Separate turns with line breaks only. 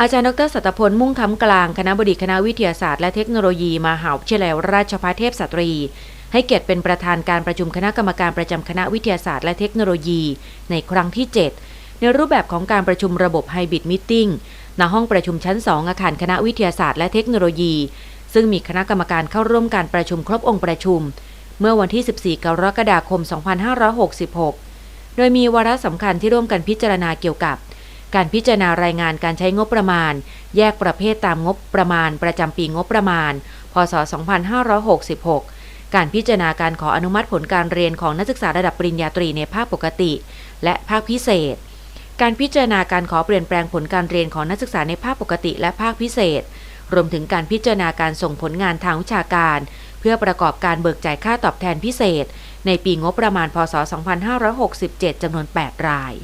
อาจารย์ดรสัตพลมุ่งคำกลางคณะบดีคณะวิทยาศาสตร์และเทคโนโลยีมหาวิทยาลัยราชภัฏเทพสตรี ให้เกียรติเป็นประธานการประชุมคณะกรรมการประจำคณะวิทยาศาสตร์และเทคโนโลยี ในครั้งที่ 7 ในรูปแบบของการประชุมระบบไฮบริดมิทติ้งณห้องประชุมชั้น 2 อาคารคณะวิทยาศาสตร์และเทคโนโลยี ซึ่งมีคณะกรรมการเข้าร่วมการประชุมครบองค์ประชุม เมื่อวันที่ 14 กรกฎาคม 2566 โดยมีวาระสำคัญที่ร่วมกันพิจารณาเกี่ยวกับ การพิจารณารายงานการใช้งบประมาณ แยกประเภทตามงบประมาณ ประจำปีงบประมาณ พศ 2566 การพิจารณาการขออนุมัติผลการเรียนของนักศึกษาระดับปริญญาตรีในภาคปกติ และภาคพิเศษ การพิจารณาการขอเปลี่ยนแปลงผลการเรียนของนักศึกษาในภาคปกติและภาคพิเศษ รวมถึงการพิจารณาการส่งผลงานทางวิชาการ เพื่อประกอบการเบิกจ่ายค่าตอบแทนพิเศษ ในปีงบประมาณ พศ 2567จำนวน 8 ราย